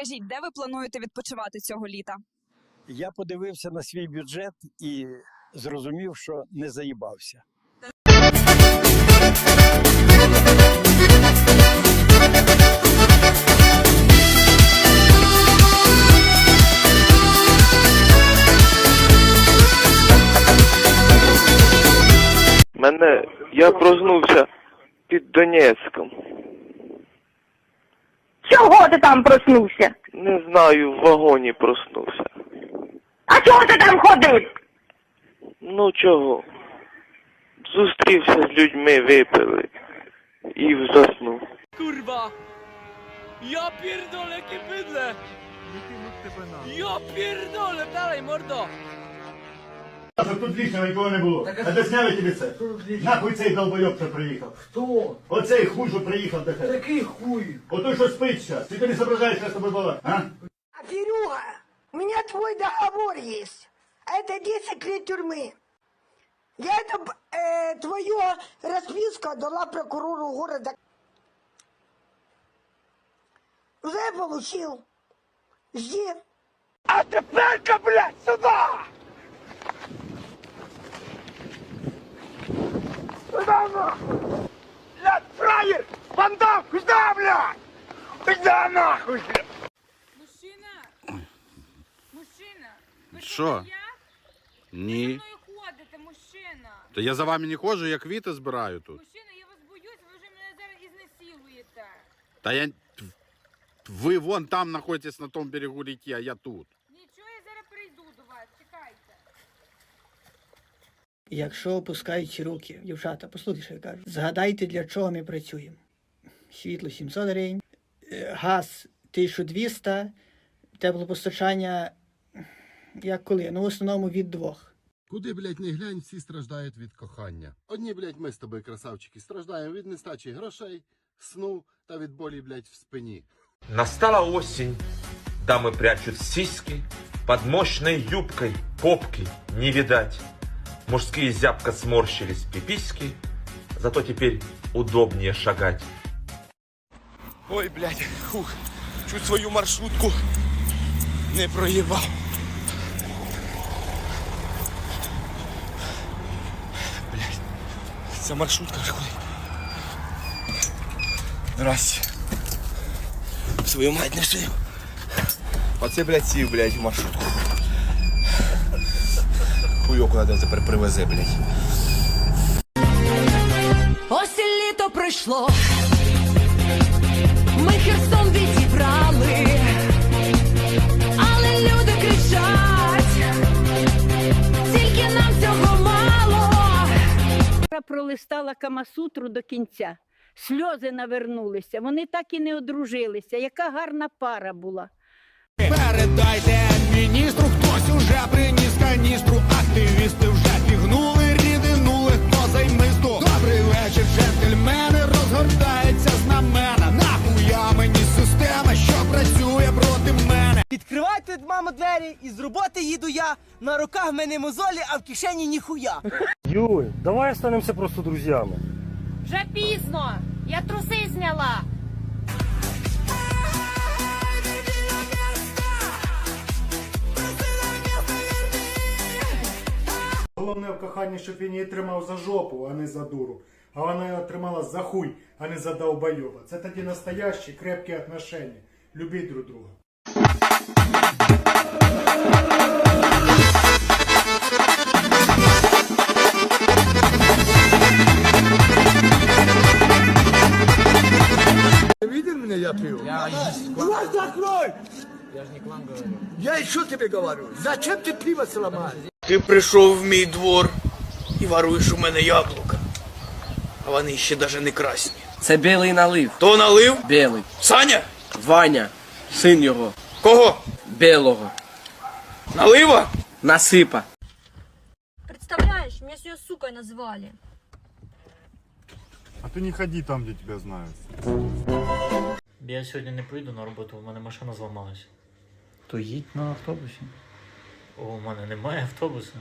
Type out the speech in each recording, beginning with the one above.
Скажіть, де ви плануєте відпочивати цього літа? Я подивився на свій бюджет і зрозумів, що не заїбався. Мене я проснувся під Донецьком. Чого ти там проснувся? Не знаю, в вагоні проснувся. А чого ти там ходив? Ну чого? Зустрівся з людьми, випили і заснув. Kurwa! Ja pierdolę, jakie bydle! Ja pierdolę, dalej, mordo! Щоб тут лишнього нікого не було. А де зняли тобі це? Нахуй цей долбойоб, що приїхав. Хто? Оцей хуй, що приїхав до тебе. Такий хуй. Отой, що спить зараз. Ти не зображаєш, що з тобою була, а? Серега, у меня твой договор есть. Это 10 лет тюрьмы. Я это, э, твою расписку дала прокурору города. Уже получил. Жди. А тепер-ка, блядь, сюди! Сюда Блядь, фраєр! Бандам! Куда, блядь? Куда нахуй, блядь? Мужчина! Мужчина! Ви Що? Я? Ви Ні. зі мною ходите, мужчина! Та я за вами не ходжу, я квіти збираю тут. Мужчина, я вас боюсь, ви вже мене зараз ізнасилуєте. Та я. Ви вон там знаходитесь на тому берегу реки, а я тут. Якщо опускають руки, дівчата, послухайте, що я кажу. Згадайте, для чого ми працюємо. Світло 700 гривень, е, газ 1200, теплопостачання, як коли? Ну, в основному від двох. Куди, блядь, не глянь, всі страждають від кохання. Одні, блядь, ми з тобою, красавчики, страждаємо від нестачі грошей, сну та від болі, блядь, в спині. Настала осень, дамы прячут сиськи, под мощной юбкой попки не видать. Мужские зябко сморщились пиписьки, зато теперь удобнее шагать. Ой, блядь, хух, чуть свою маршрутку не проїбав. Блядь, ця маршрутка хуй. Здрасте. Свою мать не шию. Оце, блядь, сів, блядь, маршрутку. Хуйоку надо тепер привезе, блядь. Ось і літо прийшло. Ми Херсон відібрали. Але люди кричать. Тільки нам цього мало. Я пролистала Камасутру до кінця. Сльози навернулися. Вони так і не одружилися. Яка гарна пара була. Передайте міністру, хтось уже приніс мене. Відкривайте, мама, двері, і з роботи їду я. На руках в мене мозолі, а в кишені ніхуя. Юль, давай останемося просто друзями. Вже пізно. Я труси зняла. Головне в коханні, щоб він її тримав за жопу, а не за дуру. А вона його тримала за хуй, а не за долбойоба. Це тоді настоящі крепкі отношения. Любіть друг друга. Видел меня, я пью? Я закрой! Я же не к вам говорю. Я еще тебе говорю. Зачем ты пиво сломаешь? Ти прийшов в мій двор і воруєш у мене яблука. А вони ще даже не красні. Це білий налив. Хто налив? Білий. Саня? Ваня, син його, Кого? білого. Налива? Насипа. Представляєш, мене сьогодні сукою назвали. А ти не ходи там, де тебе знають. Я сьогодні не поїду на роботу, у мене машина зламалась. То їдь на автобусі. О, у мене немає автобуса.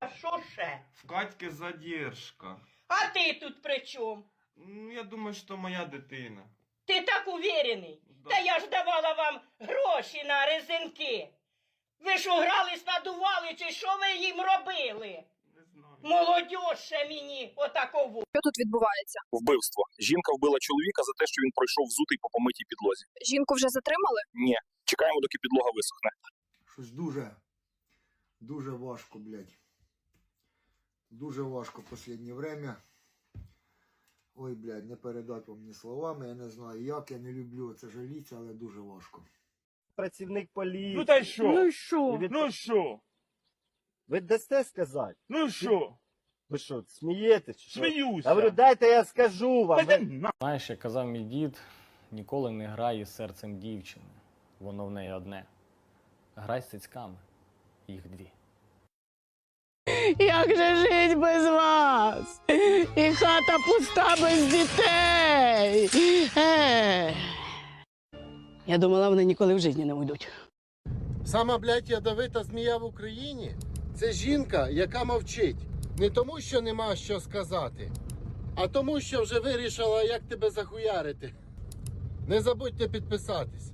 А що ще? В Катьки задержка. А ти тут при чому? Ну, я думаю, що моя дитина. Ти так уверений. Да. я ж давала вам гроші на резинки. Ви ж угрались, надували, чи що ви їм робили? Не знаю. Молодь ще мені отакову. Що тут відбувається? Вбивство. Жінка вбила чоловіка за те, що він пройшов взутий по помитій підлозі. Жінку вже затримали? Ні, чекаємо, доки підлога висохне. Щось дуже, дуже важко, блядь. Дуже важко в останнє время. Ой, блядь, не передати вам ні словами, я не знаю як, я не люблю це жаліться, але дуже важко. Працівник поліції. Ну та й що? Ну що? Ну що? Ви дасте сказати? Ну що? Ви що, смієтесь? що? Сміюся. Я говорю, дайте я скажу вам. Та Ви- на- Знаєш, як казав мій дід, ніколи не грай із серцем дівчини. Воно в неї одне. Грай з цицьками. Їх дві. Як же жить без вас? І хата пуста без дітей. Ех. Я думала, вони ніколи в житті не уйдуть. Сама, блядь, ядовита змія в Україні це жінка, яка мовчить. Не тому, що нема що сказати, а тому, що вже вирішила, як тебе захуярити. Не забудьте підписатись.